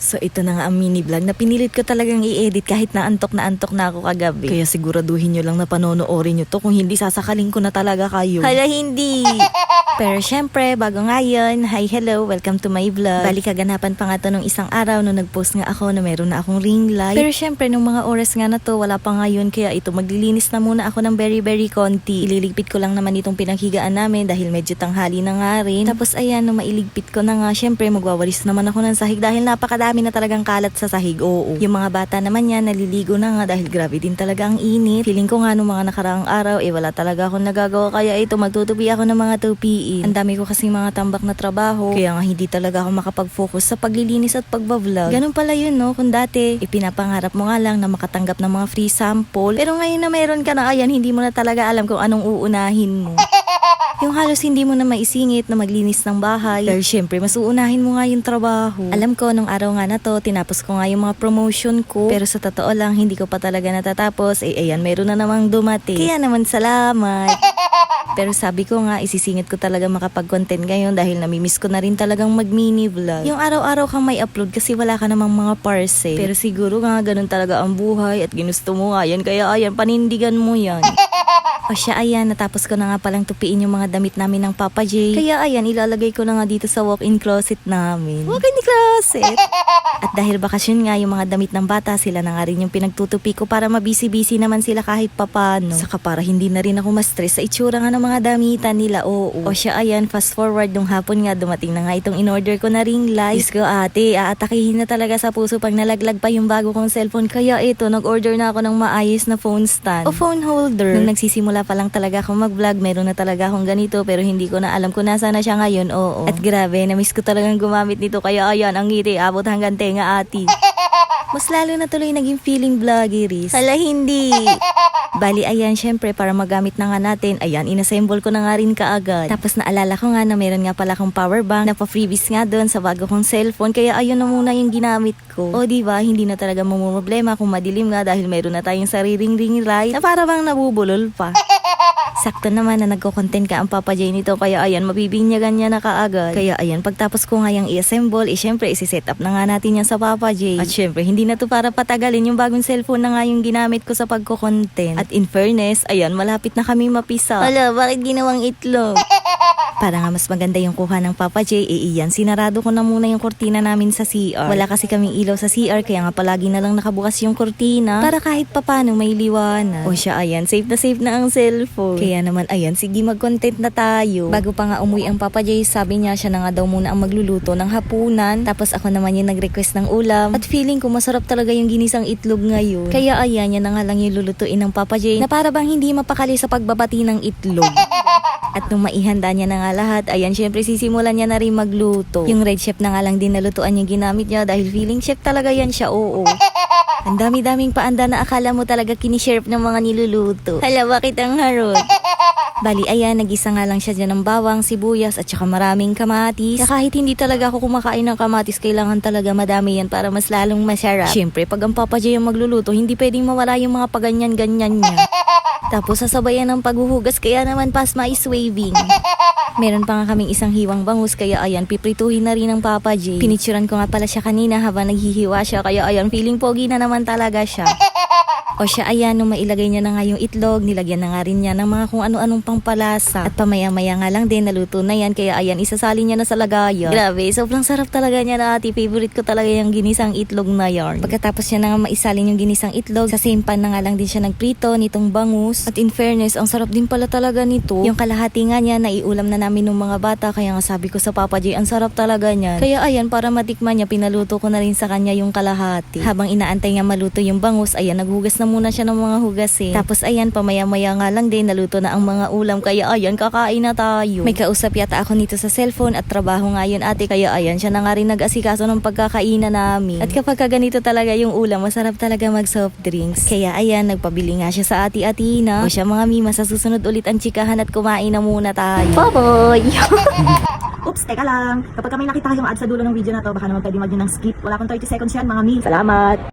So ito na nga ang mini vlog na pinilit ko talagang i-edit kahit na antok na antok na ako kagabi. Kaya siguraduhin nyo lang na panonoorin nyo to kung hindi sasakalin ko na talaga kayo. Hala hindi! Pero syempre, bago nga yun, hi hello, welcome to my vlog. Bali kaganapan pa nga to nung isang araw nung nag-post nga ako na meron na akong ring light. Pero syempre, nung mga oras nga na to, wala pa nga yun. Kaya ito, maglilinis na muna ako ng very very konti. Ililigpit ko lang naman itong pinaghigaan namin dahil medyo tanghali na nga rin. Tapos ayan, nung mailigpit ko na nga, syempre magwawalis naman ako ng sahig dahil napakadami na talagang kalat sa sahig. Oo. Yung mga bata naman yan, naliligo na nga dahil grabe din talaga ang init. Feeling ko nga nung mga nakaraang araw, eh wala talaga akong nagagawa. Kaya ito, magtutupi ako ng mga 2 PE. Ang dami ko kasing mga tambak na trabaho. Kaya nga hindi talaga ako makapag-focus sa paglilinis at pagbablog. Ganun pala yun, no? Kung dati, ipinapangarap mo nga lang na makatanggap ng mga free sample. Pero ngayon na meron ka na, ayan, hindi mo na talaga alam kung anong uunahin mo. Yung halos hindi mo na maisingit na maglinis ng bahay. Pero syempre, mas uunahin mo nga yung trabaho. Alam ko, nung araw nga na to, tinapos ko nga yung mga promotion ko. Pero sa totoo lang, hindi ko pa talaga natatapos. Eh, ayan, meron na namang dumating. Kaya naman, salamat. Pero sabi ko nga, isisingit ko talaga makapag-content ngayon dahil namimiss ko na rin talagang mag-mini vlog. Yung araw-araw kang may upload kasi wala ka namang mga parcel. Pero siguro nga, ganun talaga ang buhay at ginusto mo nga yan. Kaya ayan, panindigan mo yan. O siya, ayan, natapos ko na nga palang tupiin yung mga damit namin ng Papa J. Kaya ayan, ilalagay ko na nga dito sa walk-in closet namin. Walk-in closet! At dahil bakasyon nga yung mga damit ng bata, sila na nga rin yung pinagtutupi ko para mabisi-bisi naman sila kahit papano. Saka para hindi na rin ako ma-stress sa itsura nga ng mga damitan nila, oo. O siya, ayan, fast forward nung hapon nga, dumating na nga itong in-order ko na ring light. Diyos ko, ate, aatakihin na talaga sa puso pag nalaglag pa yung bago kong cellphone. Kaya ito, nag-order na ako ng maayos na phone stand o phone holder. Nung nagsisimula pa lang talaga akong mag-vlog, meron na talaga akong ganito pero hindi ko na alam kung nasa na siya ngayon, oo. At grabe, namiss ko talagang gumamit nito kaya ayan, ang ngiti, abot hanggang tenga ati. Mas lalo na tuloy naging feeling vloggeries. Hala, hindi. Bali, ayan, syempre, para magamit na nga natin, ayan, inassemble ko na nga rin kaagad. Tapos naalala ko nga na meron nga pala akong power bank na pa-freebies nga doon sa bago kong cellphone, kaya ayun na muna yung ginamit ko. O, di ba hindi na talaga problema kung madilim nga dahil meron na tayong sariling ring light na para bang nabubulol pa. Sakto naman na nagko-content ka ang Papa J nito kaya ayan mabibinyagan niya na kaagad. Kaya ayan pagtapos ko nga yung i-assemble, eh syempre isi-set up na nga natin yan sa Papa J. At syempre hindi na to para patagalin yung bagong cellphone na nga yung ginamit ko sa pagko-content. At in fairness, ayan malapit na kami mapisa. Hala, bakit ginawang itlog? Para nga mas maganda yung kuha ng Papa J, eh iyan, sinarado ko na muna yung kortina namin sa CR. Wala kasi kaming ilaw sa CR, kaya nga palagi na lang nakabukas yung kortina para kahit papano may liwanag. O siya, ayan, safe na safe na ang cellphone. Kaya naman, ayan, sige mag-content na tayo. Bago pa nga umuwi ang Papa J, sabi niya siya na nga daw muna ang magluluto ng hapunan. Tapos ako naman yung nag-request ng ulam. At feeling ko masarap talaga yung ginisang itlog ngayon. Kaya ayan, yan na nga lang yung lulutuin ng Papa J na para bang hindi mapakali sa pagbabati ng itlog. At nung maihanda niya na nga lahat, ayan, syempre sisimulan niya na rin magluto. Yung red chef na nga lang din nalutuan yung ginamit niya dahil feeling chef talaga yan siya, oo. Ang dami-daming paanda na akala mo talaga kinishare ng mga niluluto. Hala, bakit ang harot? Bali, ayan, nagisa nga lang siya dyan ng bawang, sibuyas, at saka maraming kamatis. Kaya kahit hindi talaga ako kumakain ng kamatis, kailangan talaga madami yan para mas lalong masarap. Siyempre, pag ang Papa J yung magluluto, hindi pwedeng mawala yung mga paganyan-ganyan niya. Tapos sasabayan ng paghuhugas, kaya naman pasma is waving. Meron pa nga kaming isang hiwang bangus, kaya ayan, piprituhin na rin ng Papa J. Pinicturan ko nga pala siya kanina habang naghihiwa siya, kaya ayan, feeling pogi na naman talaga siya. O siya, ayan, nung mailagay niya na nga yung itlog, nilagyan na nga rin niya ng mga kung ano-anong pangpalasa. At pamaya-maya nga lang din, naluto na yan, kaya ayan, isasali niya na sa lagayan. Grabe, sobrang sarap talaga niya na ati. Favorite ko talaga yung ginisang itlog na yarn. Pagkatapos niya na nga maisalin yung ginisang itlog, sa same pan na nga lang din siya nagprito nitong bangus. At in fairness, ang sarap din pala talaga nito. Yung kalahati nga niya, naiulam na namin ng mga bata, kaya nga sabi ko sa Papa J, ang sarap talaga niyan. Kaya ayan, para matikman niya, pinaluto ko na rin sa kanya yung kalahati. Habang inaantay nga maluto yung bangus, ayan, naghugas na muna siya ng mga hugasin. Tapos ayan, pamaya-maya nga lang din, naluto na ang mga ulam. Kaya ayan, kakain na tayo. May kausap yata ako nito sa cellphone at trabaho nga yun ate. Kaya ayan, siya na nga rin nag-asikaso ng pagkakainan namin. At kapag ka ganito talaga yung ulam, masarap talaga mag soft drinks. Kaya ayan, nagpabili nga siya sa ati-ati na. O siya mga mima, sa susunod ulit ang chikahan at kumain na muna tayo. Bye-bye! Oops, teka lang. Kapag may nakita kayong ad sa dulo ng video na to, baka naman pwede mag ng skip. Wala pang 30 seconds yan, mga mi. Salamat!